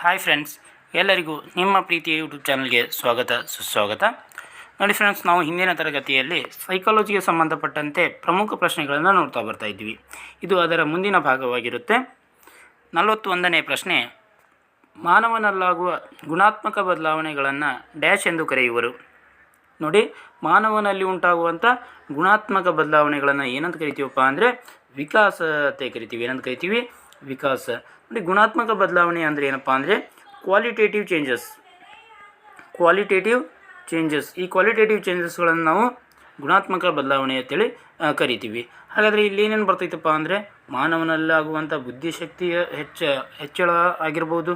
Hi friends ಎಲ್ಲರಿಗೂ ನಿಮ್ಮ ಪ್ರೀತಿಯ ಯೂಟ್ಯೂಬ್ ಚಾನಲ್ಗೆ ಸ್ವಾಗತ, ಸುಸ್ವಾಗತ. ನೋಡಿ ಫ್ರೆಂಡ್ಸ್ ನಾವು ಹಿಂದಿನ ತರಗತಿಯಲ್ಲಿ ಸೈಕಾಲಜಿಗೆ ಸಂಬಂಧಪಟ್ಟಂತೆ ಪ್ರಮುಖ ಪ್ರಶ್ನೆಗಳನ್ನು ನೋಡ್ತಾ ಬರ್ತಾ ಇದ್ವಿ. ಇದು ಅದರ ಮುಂದಿನ ಭಾಗವಾಗಿರುತ್ತೆ. ನಲವತ್ತೊಂದನೇ ಪ್ರಶ್ನೆ, ಮಾನವನಲ್ಲಾಗುವ ಗುಣಾತ್ಮಕ ಬದಲಾವಣೆಗಳನ್ನು ಡ್ಯಾಶ್ ಎಂದು ಕರೆಯುವರು. ನೋಡಿ, ಮಾನವನಲ್ಲಿ ಉಂಟಾಗುವಂಥ ಗುಣಾತ್ಮಕ ಬದಲಾವಣೆಗಳನ್ನು ಏನಂತ ಕರಿತೀವಪ್ಪ ಅಂದರೆ ವಿಕಾಸತೆ ಕರಿತೀವಿ. ಏನಂತ ಕರಿತೀವಿ? ವಿಕಾಸ. ನೋಡಿ, ಗುಣಾತ್ಮಕ ಬದಲಾವಣೆ ಅಂದರೆ ಏನಪ್ಪ ಅಂದರೆ ಕ್ವಾಲಿಟೇಟಿವ್ ಚೇಂಜಸ್ ಕ್ವಾಲಿಟೇಟಿವ್ ಚೇಂಜಸ್ ಈ ಕ್ವಾಲಿಟೇಟಿವ್ ಚೇಂಜಸ್ಗಳನ್ನು ನಾವು ಗುಣಾತ್ಮಕ ಬದಲಾವಣೆ ಅಂತೇಳಿ ಕರಿತೀವಿ. ಹಾಗಾದರೆ ಇಲ್ಲಿ ಏನೇನು ಬರ್ತೈತಪ್ಪ ಅಂದರೆ ಮಾನವನಲ್ಲಾಗುವಂಥ ಬುದ್ಧಿಶಕ್ತಿಯ ಹೆಚ್ಚ, ಹೆಚ್ಚಳ ಆಗಿರ್ಬೋದು,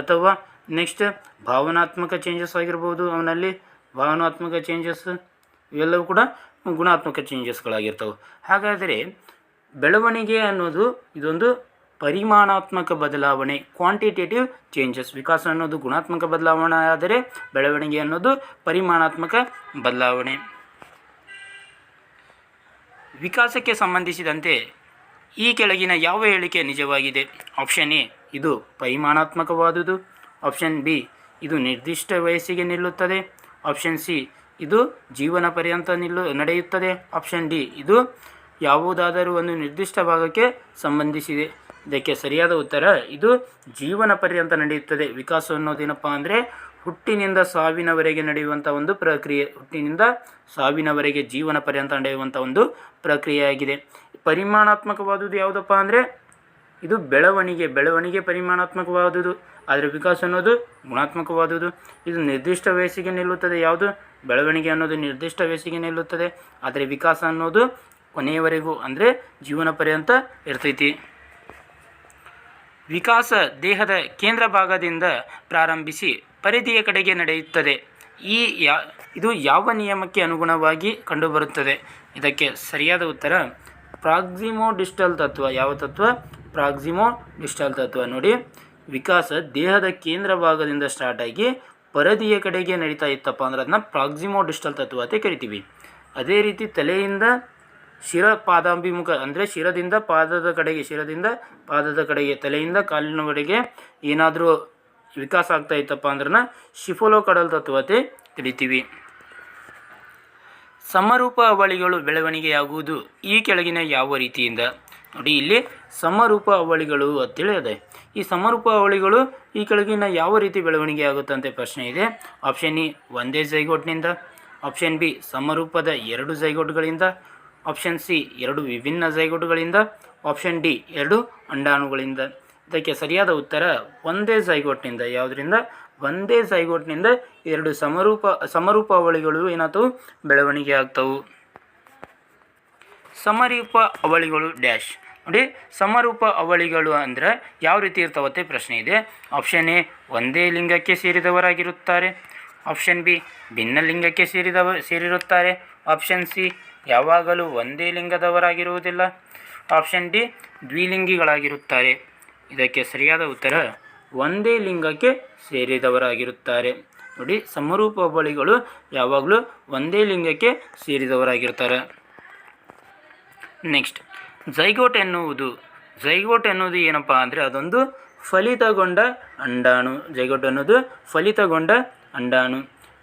ಅಥವಾ ನೆಕ್ಸ್ಟ್ ಭಾವನಾತ್ಮಕ ಚೇಂಜಸ್ ಆಗಿರ್ಬೋದು, ಅವನಲ್ಲಿ ಭಾವನಾತ್ಮಕ ಚೇಂಜಸ್ ಇವೆಲ್ಲವೂ ಕೂಡ ಗುಣಾತ್ಮಕ ಚೇಂಜಸ್ಗಳಾಗಿರ್ತವೆ ಹಾಗಾದರೆ ಬೆಳವಣಿಗೆ ಅನ್ನೋದು ಇದೊಂದು ಪರಿಮಾಣಾತ್ಮಕ ಬದಲಾವಣೆ ಕ್ವಾಂಟಿಟೇಟಿವ್ ಚೇಂಜಸ್ ವಿಕಾಸ ಅನ್ನೋದು ಗುಣಾತ್ಮಕ ಬದಲಾವಣೆ ಆದರೆ ಬೆಳವಣಿಗೆ ಅನ್ನೋದು ಪರಿಮಾಣಾತ್ಮಕ ಬದಲಾವಣೆ. ವಿಕಾಸಕ್ಕೆ ಸಂಬಂಧಿಸಿದಂತೆ ಈ ಕೆಳಗಿನ ಯಾವ ಹೇಳಿಕೆ ನಿಜವಾಗಿದೆ? ಆಪ್ಷನ್ ಎ ಇದು ಪರಿಮಾಣಾತ್ಮಕವಾದುದು. ಆಪ್ಷನ್ ಬಿ ಇದು ನಿರ್ದಿಷ್ಟ ವಯಸ್ಸಿಗೆ ನಿಲ್ಲುತ್ತದೆ. ಆಪ್ಷನ್ ಸಿ ಇದು ಜೀವನ ಪರ್ಯಂತ ನಿಲ್ಲು, ನಡೆಯುತ್ತದೆ. ಆಪ್ಷನ್ ಡಿ ಇದು ಯಾವುದಾದರೂ ಒಂದು ನಿರ್ದಿಷ್ಟ ಭಾಗಕ್ಕೆ ಸಂಬಂಧಿಸಿದೆ. ಇದಕ್ಕೆ ಸರಿಯಾದ ಉತ್ತರ, ಇದು ಜೀವನ ಪರ್ಯಂತ ನಡೆಯುತ್ತದೆ. ವಿಕಾಸ ಅನ್ನೋದೇನಪ್ಪ ಅಂದರೆ ಹುಟ್ಟಿನಿಂದ ಸಾವಿನವರೆಗೆ ನಡೆಯುವಂಥ ಒಂದು ಪ್ರಕ್ರಿಯೆ, ಹುಟ್ಟಿನಿಂದ ಸಾವಿನವರೆಗೆ ಜೀವನ ಪರ್ಯಂತ ನಡೆಯುವಂಥ ಒಂದು ಪ್ರಕ್ರಿಯೆಯಾಗಿದೆ. ಪರಿಮಾಣಾತ್ಮಕವಾದುದು ಯಾವುದಪ್ಪ ಅಂದರೆ ಇದು ಬೆಳವಣಿಗೆ ಬೆಳವಣಿಗೆ ಪರಿಮಾಣಾತ್ಮಕವಾದುದು ಆದರೆ ವಿಕಾಸ ಅನ್ನೋದು ಗುಣಾತ್ಮಕವಾದುದು ಇದು ನಿರ್ದಿಷ್ಟ ವಯಸ್ಸಿಗೆ ನಿಲ್ಲುತ್ತದೆ. ಯಾವುದು? ಬೆಳವಣಿಗೆ ಅನ್ನೋದು ನಿರ್ದಿಷ್ಟ ವಯಸ್ಸಿಗೆ ನಿಲ್ಲುತ್ತದೆ. ಆದರೆ ವಿಕಾಸ ಅನ್ನೋದು ಕೊನೆಯವರೆಗೂ ಅಂದರೆ ಜೀವನ ಪರ್ಯಂತ ಇರ್ತೈತಿ. ವಿಕಾಸ ದೇಹದ ಕೇಂದ್ರ ಭಾಗದಿಂದ ಪ್ರಾರಂಭಿಸಿ ಪರಿಧಿಯ ಕಡೆಗೆ ನಡೆಯುತ್ತದೆ. ಈ ಯಾ, ಇದು ಯಾವ ನಿಯಮಕ್ಕೆ ಅನುಗುಣವಾಗಿ ಕಂಡುಬರುತ್ತದೆ? ಇದಕ್ಕೆ ಸರಿಯಾದ ಉತ್ತರ ಪ್ರಾಕ್ಸಿಮೋ ಡಿಸ್ಟಲ್ ತತ್ವ. ಯಾವ ತತ್ವ? ಪ್ರಾಕ್ಸಿಮೋ ಡಿಸ್ಟಲ್ ತತ್ವ. ನೋಡಿ, ವಿಕಾಸ ದೇಹದ ಕೇಂದ್ರ ಭಾಗದಿಂದ ಸ್ಟಾರ್ಟ್ ಆಗಿ ಪರದಿಯ ಕಡೆಗೆ ನಡೀತಾ ಇತ್ತಪ್ಪ ಅಂದ್ರೆ ಅದನ್ನ ಪ್ರಾಕ್ಸಿಮೋ ಡಿಸ್ಟಲ್ ತತ್ವ ಅಂತ ಕರಿತೀವಿ. ಅದೇ ರೀತಿ ತಲೆಯಿಂದ ಶಿರ ಪಾದಾಭಿಮುಖ ಅಂದರೆ ಶಿರದಿಂದ ಪಾದದ ಕಡೆಗೆ, ಶಿರದಿಂದ ಪಾದದ ಕಡೆಗೆ, ತಲೆಯಿಂದ ಕಾಲಿನವರೆಗೆ ಏನಾದರೂ ವಿಕಾಸ ಆಗ್ತಾ ಇತ್ತಪ್ಪ ಅಂದ್ರನ್ನ ಶಿಫೋಲೋ ಕಡಲ್ ತತ್ವತೆ ತಿಳಿತೀವಿ. ಸಮರೂಪ ಅವಳಿಗಳು ಬೆಳವಣಿಗೆಯಾಗುವುದು ಈ ಕೆಳಗಿನ ಯಾವ ರೀತಿಯಿಂದ? ನೋಡಿ, ಇಲ್ಲಿ ಸಮರೂಪ ಅವಳಿಗಳು ಅಂತೇಳಿ ಅದೇ ಈ ಸಮರೂಪ ಅವಳಿಗಳು ಈ ಕೆಳಗಿನ ಯಾವ ರೀತಿ ಬೆಳವಣಿಗೆ ಆಗುತ್ತಂತೆ ಪ್ರಶ್ನೆ ಇದೆ. ಆಪ್ಷನ್ ಇ ಒಂದೇ ಜೈಗೋಟ್ನಿಂದ. ಆಪ್ಷನ್ ಬಿ, ಸಮರೂಪದ ಎರಡು ಜೈಗೋಟ್ಗಳಿಂದ. ಆಪ್ಷನ್ ಸಿ ಎರಡು ವಿಭಿನ್ನ ಝೈಗೋಟುಗಳಿಂದ ಆಪ್ಷನ್ ಡಿ ಎರಡು ಅಂಡಾಣುಗಳಿಂದ. ಇದಕ್ಕೆ ಸರಿಯಾದ ಉತ್ತರ, ಒಂದೇ ಜೈಗೋಟ್ನಿಂದ ಯಾವುದರಿಂದ? ಒಂದೇ ಜೈಗೋಟ್ನಿಂದ ಎರಡು ಸಮರೂಪ ಸಮರೂಪ ಅವಳಿಗಳು ಏನಾಗ್ತವು ಬೆಳವಣಿಗೆ ಆಗ್ತವು. ಸಮರೂಪ ಅವಳಿಗಳು ಡ್ಯಾಶ್. ನೋಡಿ ಸಮರೂಪ ಅವಳಿಗಳು ಅಂದರೆ ಯಾವ ರೀತಿ ಇರ್ತಾವತ್ತೆ ಪ್ರಶ್ನೆ ಇದೆ. ಆಪ್ಷನ್ ಎ ಒಂದೇ ಲಿಂಗಕ್ಕೆ ಸೇರಿದವರಾಗಿರುತ್ತಾರೆ. ಆಪ್ಷನ್ ಬಿ ಭಿನ್ನ ಲಿಂಗಕ್ಕೆ ಸೇರಿದವ, ಸೇರಿರುತ್ತಾರೆ. ಆಪ್ಷನ್ ಸಿ ಯಾವಾಗಲೂ ಒಂದೇ ಲಿಂಗದವರಾಗಿರುವುದಿಲ್ಲ. Option D, ದ್ವಿಲಿಂಗಿಗಳಾಗಿರುತ್ತಾರೆ. ಇದಕ್ಕೆ ಸರಿಯಾದ ಉತ್ತರ, ಒಂದೇ ಲಿಂಗಕ್ಕೆ ಸೇರಿದವರಾಗಿರುತ್ತಾರೆ. ನೋಡಿ, ಸಮರೂಪ ಬಳಿಗಳು ಯಾವಾಗಲೂ ಒಂದೇ ಲಿಂಗಕ್ಕೆ ಸೇರಿದವರಾಗಿರ್ತಾರೆ ನೆಕ್ಸ್ಟ್ ಜೈಗೋಟ್ ಎನ್ನುವುದು. ಜೈಗೋಟ್ ಎನ್ನುವುದು ಏನಪ್ಪ ಅಂದರೆ ಅದೊಂದು ಫಲಿತಗೊಂಡ ಅಂಡಾಣು. ಜೈಗೋಟ್ ಅನ್ನೋದು ಫಲಿತಗೊಂಡ ಅಂಡಾಣು.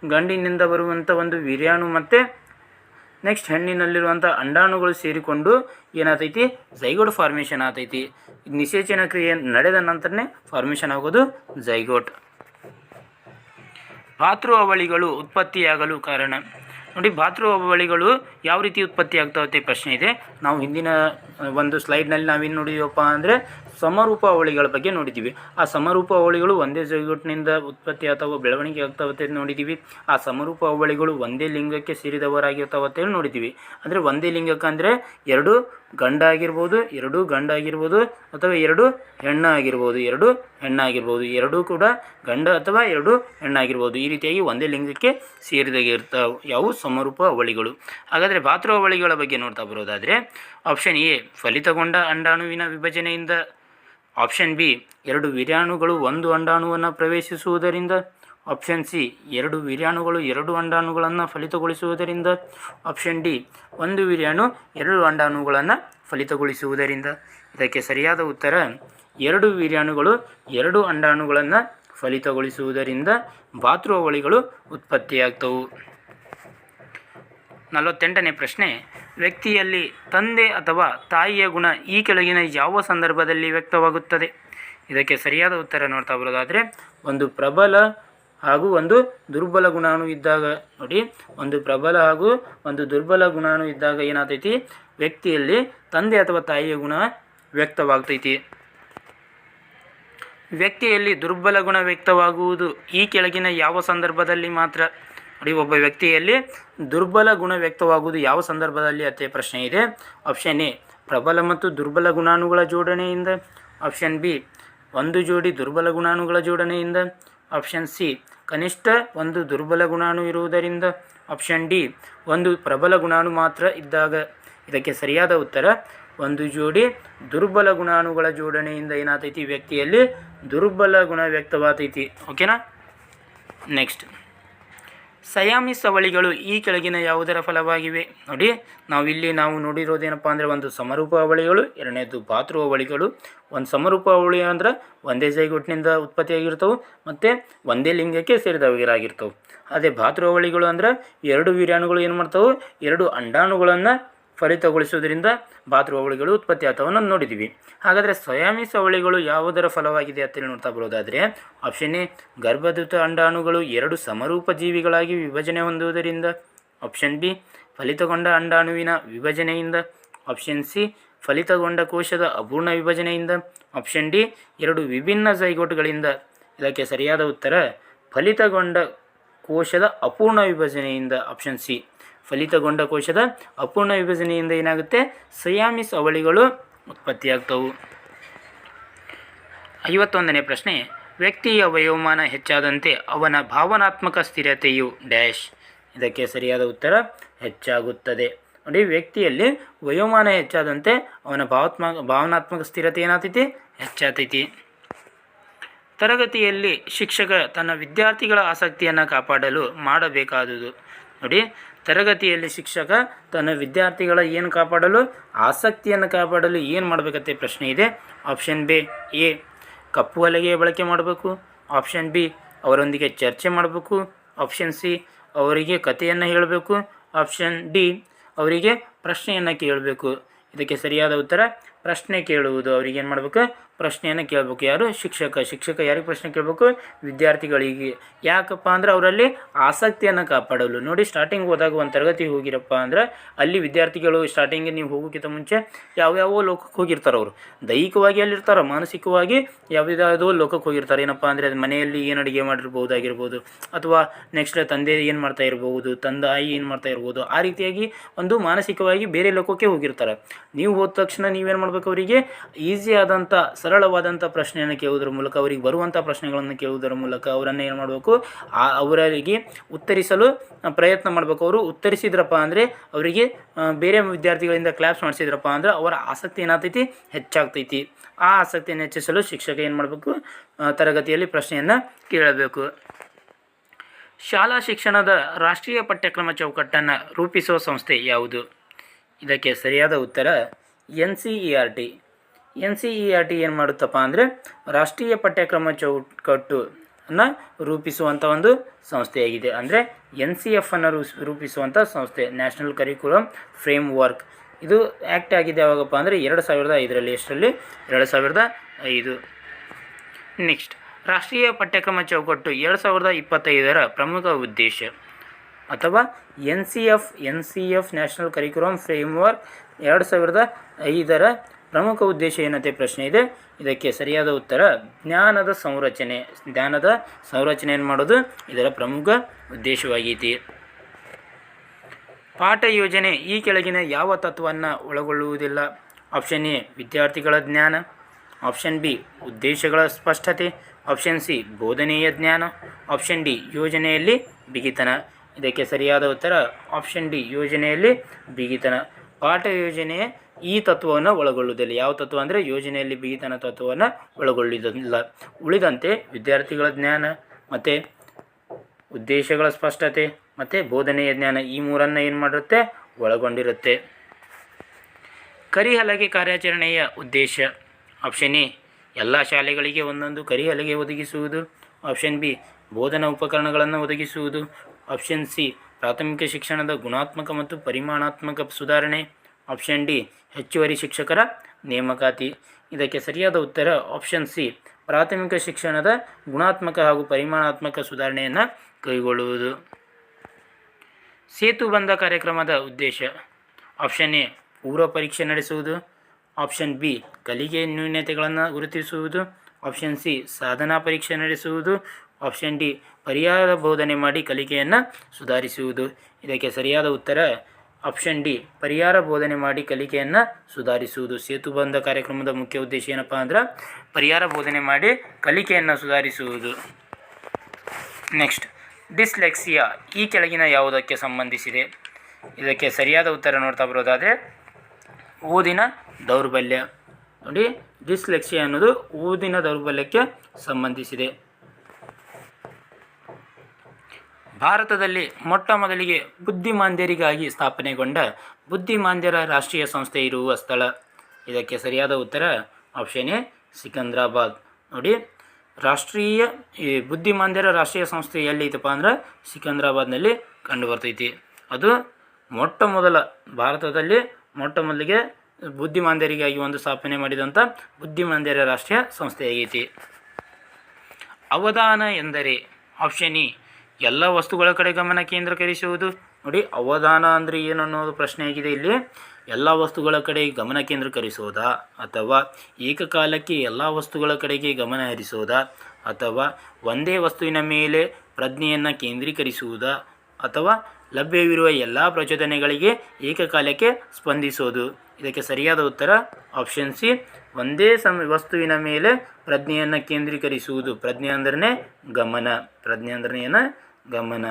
ಗಂಡಿನಿಂದ ಬರುವಂಥ ಒಂದು ವೀರ್ಯಾಣು ಮತ್ತು ನೆಕ್ಸ್ಟ್ ಹೆಣ್ಣಿನಲ್ಲಿರುವಂಥ ಅಂಡಾಣುಗಳು ಸೇರಿಕೊಂಡು ಏನಾಗ್ತೈತಿ ಝೈಗೋಟ್ ಫಾರ್ಮೇಷನ್ ಆಗ್ತೈತಿ ನಿಷೇಚನ ಕ್ರಿಯೆ ನಡೆದ ನಂತರನೇ ಫಾರ್ಮೇಷನ್ ಆಗೋದು ಝೈಗೋಟ್ ಭಾತೃ ಅವಳಿಗಳು ಉತ್ಪತ್ತಿಯಾಗಲು ಕಾರಣ. ನೋಡಿ, ಭಾತೃ ಅವಳಿಗಳು ಯಾವ ರೀತಿ ಉತ್ಪತ್ತಿ ಆಗ್ತಾವತ್ತೆ ಪ್ರಶ್ನೆ ಇದೆ. ನಾವು ಹಿಂದಿನ ಒಂದು ಸ್ಲೈಡ್ನಲ್ಲಿ ನಾವೇನು ನೋಡಿದೀವಪ್ಪ ಅಂದರೆ ಸಮರೂಪ ಅವಳಿಗಳ ಬಗ್ಗೆ ನೋಡಿದ್ದೀವಿ. ಆ ಸಮರೂಪ ಅವಳಿಗಳು ಒಂದೇ ಜಗಟ್ಟಿನಿಂದ ಉತ್ಪತ್ತಿ ಅಥವಾ ಬೆಳವಣಿಗೆ ಆಗ್ತಾವತ್ತೆ ನೋಡಿದ್ದೀವಿ. ಆ ಸಮರೂಪ ಅವಳಿಗಳು ಒಂದೇ ಲಿಂಗಕ್ಕೆ ಸೇರಿದವರಾಗಿರ್ತಾವತ್ತೆ ಅಂತ ನೋಡಿದ್ದೀವಿ. ಅಂದರೆ ಒಂದೇ ಲಿಂಗಕ್ಕೆ ಅಂದರೆ ಎರಡು ಗಂಡ ಆಗಿರ್ಬೋದು ಎರಡು ಗಂಡ ಆಗಿರ್ಬೋದು ಅಥವಾ ಎರಡು ಹೆಣ್ಣು ಆಗಿರ್ಬೋದು ಎರಡು ಹೆಣ್ಣಾಗಿರ್ಬೋದು, ಎರಡೂ ಕೂಡ ಗಂಡ ಅಥವಾ ಎರಡು ಹೆಣ್ಣಾಗಿರ್ಬೋದು. ಈ ರೀತಿಯಾಗಿ ಒಂದೇ ಲಿಂಗಕ್ಕೆ ಸೇರಿದಾಗಿರ್ತಾವೆ ಯಾವುವು? ಸಮರೂಪ ಅವಳಿಗಳು ಹಾಗಾದರೆ ಭಾತೃ ಅವಳಿಗಳ ಬಗ್ಗೆ ನೋಡ್ತಾ ಬರೋದಾದರೆ, ಆಪ್ಷನ್ ಎ, ಫಲಿತಗೊಂಡ ಅಂಡಾಣುವಿನ ವಿಭಜನೆಯಿಂದ ಆಪ್ಷನ್ ಬಿ, ಎರಡು ವೀರ್ಯಾಣುಗಳು ಒಂದು ಅಂಡಾಣುವನ್ನು ಪ್ರವೇಶಿಸುವುದರಿಂದ. ಆಪ್ಷನ್ ಸಿ, ಎರಡು ವೀರ್ಯಾಣುಗಳು ಎರಡು ಅಂಡಾಣುಗಳನ್ನು ಫಲಿತಗೊಳಿಸುವುದರಿಂದ. ಆಪ್ಷನ್ ಡಿ, ಒಂದು ವೀರ್ಯಾಣು ಎರಡು ಅಂಡಾಣುಗಳನ್ನು ಫಲಿತಗೊಳಿಸುವುದರಿಂದ. ಇದಕ್ಕೆ ಸರಿಯಾದ ಉತ್ತರ, ಎರಡು ವೀರ್ಯಾಣುಗಳು ಎರಡು ಅಂಡಾಣುಗಳನ್ನು ಫಲಿತಗೊಳಿಸುವುದರಿಂದ ಭಾತೃವಳಿಗಳು ಉತ್ಪತ್ತಿಯಾಗ್ತವು. ನಲವತ್ತೆಂಟನೇ ಪ್ರಶ್ನೆ ವ್ಯಕ್ತಿಯಲ್ಲಿ ತಂದೆ ಅಥವಾ ತಾಯಿಯ ಗುಣ ಈ ಕೆಳಗಿನ ಯಾವ ಸಂದರ್ಭದಲ್ಲಿ ವ್ಯಕ್ತವಾಗುತ್ತದೆ? ಇದಕ್ಕೆ ಸರಿಯಾದ ಉತ್ತರ ನೋಡ್ತಾ ಬರೋದಾದರೆ, ಒಂದು ಪ್ರಬಲ ಹಾಗೂ ಒಂದು ದುರ್ಬಲ ಗುಣಾಣು ಇದ್ದಾಗ ನೋಡಿ, ಒಂದು ಪ್ರಬಲ ಹಾಗೂ ಒಂದು ದುರ್ಬಲ ಗುಣಾಣು ಇದ್ದಾಗ ಏನಾಗ್ತೈತಿ? ವ್ಯಕ್ತಿಯಲ್ಲಿ ತಂದೆ ಅಥವಾ ತಾಯಿಯ ಗುಣ ವ್ಯಕ್ತವಾಗ್ತೈತಿ. ವ್ಯಕ್ತಿಯಲ್ಲಿ ದುರ್ಬಲ ಗುಣ ವ್ಯಕ್ತವಾಗುವುದು ಈ ಕೆಳಗಿನ ಯಾವ ಸಂದರ್ಭದಲ್ಲಿ ಮಾತ್ರ? ನೋಡಿ ಒಬ್ಬ ವ್ಯಕ್ತಿಯಲ್ಲಿ ದುರ್ಬಲ ಗುಣ ವ್ಯಕ್ತವಾಗುವುದು ಯಾವ ಸಂದರ್ಭದಲ್ಲಿ ಅತ್ತೆ ಪ್ರಶ್ನೆ ಇದೆ. ಆಪ್ಷನ್ ಎ ಪ್ರಬಲ ಮತ್ತು ದುರ್ಬಲ ಗುಣಾಣುಗಳ ಜೋಡಣೆಯಿಂದ. ಆಪ್ಷನ್ ಬಿ ಒಂದು ಜೋಡಿ ದುರ್ಬಲ ಗುಣಾಣುಗಳ ಜೋಡಣೆಯಿಂದ. ಆಪ್ಷನ್ ಸಿ ಕನಿಷ್ಠ ಒಂದು ದುರ್ಬಲ ಗುಣಾಣು ಇರುವುದರಿಂದ. ಆಪ್ಷನ್ ಡಿ ಒಂದು ಪ್ರಬಲ ಗುಣಾಣು ಮಾತ್ರ ಇದ್ದಾಗ. ಇದಕ್ಕೆ ಸರಿಯಾದ ಉತ್ತರ, ಒಂದು ಜೋಡಿ ದುರ್ಬಲ ಗುಣಾಣುಗಳ ಜೋಡಣೆಯಿಂದ ಏನಾತೈತಿ ವ್ಯಕ್ತಿಯಲ್ಲಿ ದುರ್ಬಲ ಗುಣ ವ್ಯಕ್ತವಾತೈತಿ ಓಕೆನಾ ನೆಕ್ಸ್ಟ್ ಸಯಾಮಿಸ್ ಅವಳಿಗಳು ಈ ಕೆಳಗಿನ ಯಾವುದರ ಫಲವಾಗಿವೆ? ನೋಡಿ, ನಾವಿಲ್ಲಿ ನಾವು ನೋಡಿರೋದೇನಪ್ಪ ಅಂದರೆ ಒಂದು ಸಮರೂಪ ಅವಳಿಗಳು, ಎರಡನೇದು ಭಾತೃ ಅವಳಿಗಳು. ಒಂದು ಸಮರೂಪ ಅವಳಿ ಅಂದ್ರೆ ಒಂದೇ ಜೈಗುಟ್ಟಿನಿಂದ ಉತ್ಪತ್ತಿಯಾಗಿರ್ತವೆ, ಮತ್ತು ಒಂದೇ ಲಿಂಗಕ್ಕೆ ಸೇರಿದವಿರಾಗಿರ್ತವೆ. ಅದೇ ಭಾತೃ ಅವಳಿಗಳು ಅಂದ್ರೆ ಎರಡು ವೀರ್ಯಾಣುಗಳು ಏನು ಮಾಡ್ತವೆ ಎರಡು ಅಂಡಾಣುಗಳನ್ನು ಫಲಿತಗೊಳಿಸುವುದರಿಂದ ಭಾತೃವಳಿಗಳು ಉತ್ಪತ್ತಿ ಆತವನ್ನು ನೋಡಿದ್ದೀವಿ ಹಾಗಾದರೆ ಸ್ವಯಾಮಿ ಸವಳಿಗಳು ಯಾವುದರ ಫಲವಾಗಿದೆ ಅಂತೇಳಿ ನೋಡ್ತಾ ಬರೋದಾದರೆ ಆಪ್ಷನ್ ಎ ಗರ್ಭದೂತ ಅಂಡಾಣುಗಳು ಎರಡು ಸಮರೂಪ ಜೀವಿಗಳಾಗಿ ವಿಭಜನೆ ಹೊಂದುವುದರಿಂದ. ಆಪ್ಷನ್ ಬಿ, ಫಲಿತಗೊಂಡ ಅಂಡಾಣುವಿನ ವಿಭಜನೆಯಿಂದ. ಆಪ್ಷನ್ ಸಿ, ಫಲಿತಗೊಂಡ ಕೋಶದ ಅಪೂರ್ಣ ವಿಭಜನೆಯಿಂದ. ಆಪ್ಷನ್ ಡಿ, ಎರಡು ವಿಭಿನ್ನ ಜೈಗೋಟ್ಗಳಿಂದ ಇದಕ್ಕೆ ಸರಿಯಾದ ಉತ್ತರ, ಫಲಿತಗೊಂಡ ಕೋಶದ ಅಪೂರ್ಣ ವಿಭಜನೆಯಿಂದ. ಆಪ್ಷನ್ ಸಿ ಫಲಿತಗೊಂಡ ಕೋಶದ ಅಪೂರ್ಣ ವಿಭಜನೆಯಿಂದ ಏನಾಗುತ್ತೆ? ಸಯಾಮಿಸ್ ಅವಳಿಗಳು ಉತ್ಪತ್ತಿಯಾಗ್ತವು. ಐವತ್ತೊಂದನೇ ಪ್ರಶ್ನೆ. ವ್ಯಕ್ತಿಯ ವಯೋಮಾನ ಹೆಚ್ಚಾದಂತೆ ಅವನ ಭಾವನಾತ್ಮಕ ಸ್ಥಿರತೆಯು ಡ್ಯಾಶ್. ಇದಕ್ಕೆ ಸರಿಯಾದ ಉತ್ತರ, ಹೆಚ್ಚಾಗುತ್ತದೆ. ನೋಡಿ, ವ್ಯಕ್ತಿಯಲ್ಲಿ ವಯೋಮಾನ ಹೆಚ್ಚಾದಂತೆ ಅವನ ಭಾವತ್ಮ, ಭಾವನಾತ್ಮಕ ಸ್ಥಿರತೆ ಏನಾಗ್ತೈತಿ? ಹೆಚ್ಚಾತೈತಿ ತರಗತಿಯಲ್ಲಿ ಶಿಕ್ಷಕ ತನ್ನ ವಿದ್ಯಾರ್ಥಿಗಳ ಆಸಕ್ತಿಯನ್ನು ಕಾಪಾಡಲು ಮಾಡಬೇಕಾದುದು. ನೋಡಿ ತರಗತಿಯಲ್ಲಿ ಶಿಕ್ಷಕ ತನ್ನ ವಿದ್ಯಾರ್ಥಿಗಳ ಏನು ಕಾಪಾಡಲು, ಆಸಕ್ತಿಯನ್ನು ಕಾಪಾಡಲು ಏನು ಮಾಡಬೇಕಂತೆ ಪ್ರಶ್ನೆ ಇದೆ. ಆಪ್ಷನ್ ಬಿ ಎ ಕಪ್ಪು ಹಲಗೆ ಬಳಕೆ ಮಾಡಬೇಕು. ಆಪ್ಷನ್ ಬಿ ಅವರೊಂದಿಗೆ ಚರ್ಚೆ ಮಾಡಬೇಕು. ಆಪ್ಷನ್ ಸಿ ಅವರಿಗೆ ಕಥೆಯನ್ನು ಹೇಳಬೇಕು. ಆಪ್ಷನ್ ಡಿ ಅವರಿಗೆ ಪ್ರಶ್ನೆಯನ್ನು ಕೇಳಬೇಕು. ಇದಕ್ಕೆ ಸರಿಯಾದ ಉತ್ತರ, ಪ್ರಶ್ನೆ ಕೇಳುವುದು. ಅವರಿಗೆ ಏನು ಮಾಡಬೇಕು? ಪ್ರಶ್ನೆಯನ್ನು ಕೇಳಬೇಕು. ಯಾರು? ಶಿಕ್ಷಕ. ಶಿಕ್ಷಕ ಯಾರಿಗೆ ಪ್ರಶ್ನೆ ಕೇಳಬೇಕು? ವಿದ್ಯಾರ್ಥಿಗಳಿಗೆ. ಯಾಕಪ್ಪ ಅಂದ್ರೆ ಅವರಲ್ಲಿ ಆಸಕ್ತಿಯನ್ನು ಕಾಪಾಡಲು. ನೋಡಿ ಸ್ಟಾರ್ಟಿಂಗ್ ಹೋದಾಗ ಒಂದು ತರಗತಿ ಹೋಗಿರಪ್ಪ ಅಂದ್ರೆ ಅಲ್ಲಿ ವಿದ್ಯಾರ್ಥಿಗಳು ಸ್ಟಾರ್ಟಿಂಗಿಗೆ ನೀವು ಹೋಗೋಕ್ಕಿಂತ ಮುಂಚೆ ಯಾವ್ಯಾವ ಲೋಕಕ್ಕೆ ಹೋಗಿರ್ತಾರೆ ಅವರು. ದೈಹಿಕವಾಗಿ ಅಲ್ಲಿರ್ತಾರೆ, ಮಾನಸಿಕವಾಗಿ ಯಾವ್ದಾವುದೋ ಲೋಕಕ್ಕೆ ಹೋಗಿರ್ತಾರೆ. ಏನಪ್ಪ ಅಂದರೆ ಅದು ಮನೆಯಲ್ಲಿ ಏನು ಅಡುಗೆ ಮಾಡಿರ್ಬೋದಾಗಿರ್ಬೋದು, ಅಥವಾ ನೆಕ್ಸ್ಟ್ ತಂದೆ ಏನು ಮಾಡ್ತಾ ಇರ್ಬೋದು ತಂದಾಯಿ ಏನು ಮಾಡ್ತಾ ಇರ್ಬೋದು, ಆ ರೀತಿಯಾಗಿ ಒಂದು ಮಾನಸಿಕವಾಗಿ ಬೇರೆ ಲೋಕಕ್ಕೆ ಹೋಗಿರ್ತಾರೆ. ನೀವು ಹೋದ ತಕ್ಷಣ ನೀವೇನು ಮಾಡ್ಬೇಕು ಅವರಿಗೆ? ಈಸಿ ಆದಂಥ ಸರಳವಾದಂಥ ಪ್ರಶ್ನೆಯನ್ನು ಕೇಳುವುದರ ಮೂಲಕ, ಅವರಿಗೆ ಬರುವಂಥ ಪ್ರಶ್ನೆಗಳನ್ನು ಕೇಳುವುದರ ಮೂಲಕ ಅವರನ್ನು ಏನು ಮಾಡಬೇಕು? ಆ, ಅವರಿಗೆ ಉತ್ತರಿಸಲು ಪ್ರಯತ್ನ ಮಾಡಬೇಕು. ಅವರು ಉತ್ತರಿಸಿದ್ರಪ್ಪ ಅಂದರೆ, ಅವರಿಗೆ ಬೇರೆ ವಿದ್ಯಾರ್ಥಿಗಳಿಂದ ಕ್ಲಾಸ್ ಮಾಡಿಸಿದ್ರಪ್ಪ ಅಂದ್ರೆ, ಅವರ ಆಸಕ್ತಿ ಏನಾಗ್ತೈತಿ? ಹೆಚ್ಚಾಗ್ತೈತಿ. ಆ ಆಸಕ್ತಿಯನ್ನು ಹೆಚ್ಚಿಸಲು ಶಿಕ್ಷಕ ಏನು ಮಾಡಬೇಕು? ತರಗತಿಯಲ್ಲಿ ಪ್ರಶ್ನೆಯನ್ನು ಕೇಳಬೇಕು. ಶಾಲಾ ಶಿಕ್ಷಣದ ರಾಷ್ಟ್ರೀಯ ಪಠ್ಯಕ್ರಮ ಚೌಕಟ್ಟನ್ನು ರೂಪಿಸುವ ಸಂಸ್ಥೆ ಯಾವುದು? ಇದಕ್ಕೆ ಸರಿಯಾದ ಉತ್ತರ, N C E R T. N C E R T ಏನು ಮಾಡುತ್ತಪ್ಪ ಅಂದರೆ ರಾಷ್ಟ್ರೀಯ ಪಠ್ಯಕ್ರಮ ಚೌಕಟ್ಟು ಅನ್ನು ರೂಪಿಸುವಂಥ ಒಂದು ಸಂಸ್ಥೆಯಾಗಿದೆ. ಅಂದರೆ ಎನ್ ಸಿ ಎಫ್ ಅನ್ನು ರೂಪಿಸುವಂಥ ಸಂಸ್ಥೆ ನ್ಯಾಷನಲ್ ಕರಿಕ್ಯುಲಮ್ ಫ್ರೇಮ್ ವರ್ಕ್ ಇದು ಆ್ಯಕ್ಟ್ ಆಗಿದೆ ಯಾವಾಗಪ್ಪ ಅಂದರೆ ಎರಡು ಸಾವಿರದ ಐದರಲ್ಲಿ, ಎಷ್ಟರಲ್ಲಿ? ಎರಡು ಸಾವಿರದ ಐದು. ನೆಕ್ಸ್ಟ್ ರಾಷ್ಟ್ರೀಯ ಪಠ್ಯಕ್ರಮ ಚೌಕಟ್ಟು ಎರಡು ಸಾವಿರದ ಇಪ್ಪತ್ತೈದರ ಪ್ರಮುಖ ಉದ್ದೇಶ ಅಥವಾ N C F, N C F national curriculum framework ಎರಡು ಸಾವಿರದ ಐದರ ಪ್ರಮುಖ ಉದ್ದೇಶ ಏನಂತೆ ಪ್ರಶ್ನೆ ಇದೆ. ಇದಕ್ಕೆ ಸರಿಯಾದ ಉತ್ತರ ಜ್ಞಾನದ ಸಂರಚನೆ. ಜ್ಞಾನದ ಸಂರಚನೆ ಏನು ಮಾಡೋದು? ಇದರ ಪ್ರಮುಖ ಉದ್ದೇಶವಾಗೈತಿ. ಪಾಠ ಯೋಜನೆ ಈ ಕೆಳಗಿನ ಯಾವ ತತ್ವವನ್ನು ಒಳಗೊಳ್ಳುವುದಿಲ್ಲ? ಆಪ್ಷನ್ ಎ, ವಿದ್ಯಾರ್ಥಿಗಳ ಜ್ಞಾನ. ಆಪ್ಷನ್ ಬಿ, ಉದ್ದೇಶಗಳ ಸ್ಪಷ್ಟತೆ. ಆಪ್ಷನ್ ಸಿ, ಬೋಧನೆಯ ಜ್ಞಾನ. ಆಪ್ಷನ್ ಡಿ, ಯೋಜನೆಯಲ್ಲಿ ಬಿಗಿತನ. ಇದಕ್ಕೆ ಸರಿಯಾದ ಉತ್ತರ ಆಪ್ಷನ್ ಡಿ, ಯೋಜನೆಯಲ್ಲಿ ಬಿಗಿತನ. ಪಾಠ ಯೋಜನೆ ಈ ತತ್ವವನ್ನು ಒಳಗೊಳ್ಳುವುದಿಲ್ಲ. ಯಾವ ತತ್ವ ಅಂದರೆ ಯೋಜನೆಯಲ್ಲಿ ಬಿಗಿತನ ತತ್ವವನ್ನು ಒಳಗೊಳ್ಳುವುದಿಲ್ಲ. ಉಳಿದಂತೆ ವಿದ್ಯಾರ್ಥಿಗಳ ಜ್ಞಾನ, ಮತ್ತು ಉದ್ದೇಶಗಳ ಸ್ಪಷ್ಟತೆ, ಮತ್ತು ಬೋಧನೆಯ ಜ್ಞಾನ ಈ ಮೂರನ್ನು ಏನು ಮಾಡಿರುತ್ತೆ ಒಳಗೊಂಡಿರುತ್ತೆ. ಕರಿಹಲಗೆ ಕಾರ್ಯಾಚರಣೆಯ ಉದ್ದೇಶ. ಆಪ್ಷನ್ ಎ, ಎಲ್ಲ ಶಾಲೆಗಳಿಗೆ ಒಂದೊಂದು ಕರಿಹಲಗೆ ಒದಗಿಸುವುದು. ಆಪ್ಷನ್ ಬಿ, ಬೋಧನಾ ಉಪಕರಣಗಳನ್ನು ಒದಗಿಸುವುದು. ಆಪ್ಷನ್ ಸಿ, ಪ್ರಾಥಮಿಕ ಶಿಕ್ಷಣದ ಗುಣಾತ್ಮಕ ಮತ್ತು ಪರಿಮಾಣಾತ್ಮಕ ಸುಧಾರಣೆ. ಆಪ್ಷನ್ ಡಿ, ಹೆಚ್ಚುವರಿ ಶಿಕ್ಷಕರ ನೇಮಕಾತಿ. ಇದಕ್ಕೆ ಸರಿಯಾದ ಉತ್ತರ ಆಪ್ಷನ್ ಸಿ, ಪ್ರಾಥಮಿಕ ಶಿಕ್ಷಣದ ಗುಣಾತ್ಮಕ ಹಾಗೂ ಪರಿಮಾಣಾತ್ಮಕ ಸುಧಾರಣೆಯನ್ನು ಕೈಗೊಳ್ಳುವುದು. ಸೇತು ಬಂದ ಕಾರ್ಯಕ್ರಮದ ಉದ್ದೇಶ. ಆಪ್ಷನ್ ಎ, ಪೂರ್ವ ಪರೀಕ್ಷೆ ನಡೆಸುವುದು. ಆಪ್ಷನ್ ಬಿ, ಕಲಿಕೆ ನ್ಯೂನತೆಗಳನ್ನು ಗುರುತಿಸುವುದು. ಆಪ್ಷನ್ ಸಿ, ಸಾಧನಾ ಪರೀಕ್ಷೆ ನಡೆಸುವುದು. ಆಪ್ಷನ್ ಡಿ, ಪರಿಹಾರ ಬೋಧನೆ ಮಾಡಿ ಕಲಿಕೆಯನ್ನು ಸುಧಾರಿಸುವುದು. ಇದಕ್ಕೆ ಸರಿಯಾದ ಉತ್ತರ ಆಪ್ಷನ್ ಡಿ ಪರಿಹಾರ ಬೋಧನೆ ಮಾಡಿ ಕಲಿಕೆಯನ್ನು ಸುಧಾರಿಸುವುದು. ಸೇತು ಬಂಧ ಕಾರ್ಯಕ್ರಮದ ಮುಖ್ಯ ಉದ್ದೇಶ ಏನಪ್ಪ ಅಂದ್ರೆ ಪರಿಹಾರ ಬೋಧನೆ ಮಾಡಿ ಕಲಿಕೆಯನ್ನು ಸುಧಾರಿಸುವುದು. ನೆಕ್ಸ್ಟ್ ಡಿಸ್ಲೆಕ್ಸಿಯಾ ಈ ಕೆಳಗಿನ ಯಾವುದಕ್ಕೆ ಸಂಬಂಧಿಸಿದೆ? ಇದಕ್ಕೆ ಸರಿಯಾದ ಉತ್ತರ ನೋಡ್ತಾ ಬರೋದಾದರೆ ಓದಿನ ದೌರ್ಬಲ್ಯ. ನೋಡಿ, ಡಿಸ್ಲೆಕ್ಸಿಯಾ ಅನ್ನೋದು ಓದಿನ ದೌರ್ಬಲ್ಯಕ್ಕೆ ಸಂಬಂಧಿಸಿದೆ. ಭಾರತದಲ್ಲಿ ಮೊಟ್ಟ ಮೊದಲಿಗೆ ಬುದ್ಧಿಮಾಂದ್ಯರಿಗಾಗಿ ಸ್ಥಾಪನೆಗೊಂಡ ಬುದ್ಧಿಮಾಂದ್ಯರ ರಾಷ್ಟ್ರೀಯ ಸಂಸ್ಥೆ ಇರುವ ಸ್ಥಳ. ಇದಕ್ಕೆ ಸರಿಯಾದ ಉತ್ತರ ಆಪ್ಷನ್ ಎ ಸಿಕಂದ್ರಾಬಾದ್. ನೋಡಿ, ರಾಷ್ಟ್ರೀಯ, ಈ ಬುದ್ಧಿಮಾಂದ್ಯರ ರಾಷ್ಟ್ರೀಯ ಸಂಸ್ಥೆ ಎಲ್ಲಿತ್ತಪ್ಪ ಅಂದ್ರೆ ಸಿಕಂದ್ರಾಬಾದ್ನಲ್ಲಿ ಕಂಡು ಬರ್ತೈತಿ ಅದು ಮೊಟ್ಟ ಮೊದಲ ಭಾರತದಲ್ಲಿ ಮೊಟ್ಟ ಮೊದಲಿಗೆ ಬುದ್ಧಿಮಾಂದ್ಯರಿಗಾಗಿ ಒಂದು ಸ್ಥಾಪನೆ ಮಾಡಿದಂಥ ಬುದ್ಧಿಮಾಂದ್ಯರ ರಾಷ್ಟ್ರೀಯ ಸಂಸ್ಥೆಯಾಗೈತಿ. ಅವಧಾನ ಎಂದರೆ ಆಪ್ಷನ್ ಇ ಎಲ್ಲ ವಸ್ತುಗಳ ಕಡೆ ಗಮನ ಕೇಂದ್ರೀಕರಿಸುವುದು. ನೋಡಿ, ಅವಧಾನ ಅಂದರೆ ಏನು ಅನ್ನೋದು ಪ್ರಶ್ನೆ ಆಗಿದೆ ಇಲ್ಲಿ. ಎಲ್ಲ ವಸ್ತುಗಳ ಕಡೆ ಗಮನ ಕೇಂದ್ರೀಕರಿಸೋದಾ ಅಥವಾ ಏಕಕಾಲಕ್ಕೆ ಎಲ್ಲ ವಸ್ತುಗಳ ಕಡೆಗೆ ಗಮನ ಹರಿಸೋದಾ ಅಥವಾ ಒಂದೇ ವಸ್ತುವಿನ ಮೇಲೆ ಪ್ರಜ್ಞೆಯನ್ನು ಕೇಂದ್ರೀಕರಿಸುವುದಾ ಅಥವಾ ಲಭ್ಯವಿರುವ ಎಲ್ಲ ಪ್ರಚೋದನೆಗಳಿಗೆ ಏಕಕಾಲಕ್ಕೆ ಸ್ಪಂದಿಸೋದು. ಇದಕ್ಕೆ ಸರಿಯಾದ ಉತ್ತರ ಆಪ್ಷನ್ ಸಿ ಒಂದೇ ಸಮ, ವಸ್ತುವಿನ ಮೇಲೆ ಪ್ರಜ್ಞೆಯನ್ನು ಕೇಂದ್ರೀಕರಿಸುವುದು. ಪ್ರಜ್ಞೆ ಅಂದ್ರೆ ಗಮನ. ಪ್ರಜ್ಞೆ ಅಂದ್ರೆ ಏನು? ಗಮನ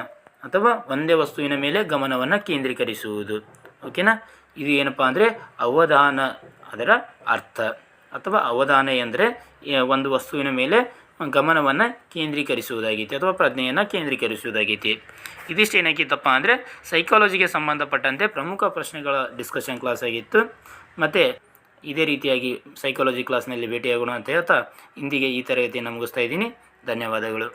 ಅಥವಾ ಒಂದೇ ವಸ್ತುವಿನ ಮೇಲೆ ಗಮನವನ್ನು ಕೇಂದ್ರೀಕರಿಸುವುದು. ಓಕೆನಾ ಇದು ಏನಪ್ಪ ಅಂದರೆ ಅವಧಾನ, ಅದರ ಅರ್ಥ. ಅಥವಾ ಅವಧಾನ ಎಂದರೆ ಒಂದು ವಸ್ತುವಿನ ಮೇಲೆ ಗಮನವನ್ನು ಕೇಂದ್ರೀಕರಿಸುವುದಾಗೈತಿ ಅಥವಾ ಪ್ರಜ್ಞೆಯನ್ನು ಕೇಂದ್ರೀಕರಿಸುವುದಾಗೈತಿ. ಇದಿಷ್ಟು ಏನಾಗಿತ್ತಪ್ಪ ಅಂದರೆ ಸೈಕಾಲಜಿಗೆ ಸಂಬಂಧಪಟ್ಟಂತೆ ಪ್ರಮುಖ ಪ್ರಶ್ನೆಗಳ ಡಿಸ್ಕಷನ್ ಕ್ಲಾಸ್ ಆಗಿತ್ತು. ಮತ್ತು ಇದೇ ರೀತಿಯಾಗಿ ಸೈಕಾಲಜಿ ಕ್ಲಾಸ್ನಲ್ಲಿ ಭೇಟಿಯಾಗೋಣ ಅಂತ ಹೇಳ್ತಾ, ಇಂದಿಗೆ ಈ ತರಗತಿಯನ್ನು ಮುಗಿಸ್ತಾ ಇದ್ದೀನಿ. ಧನ್ಯವಾದಗಳು.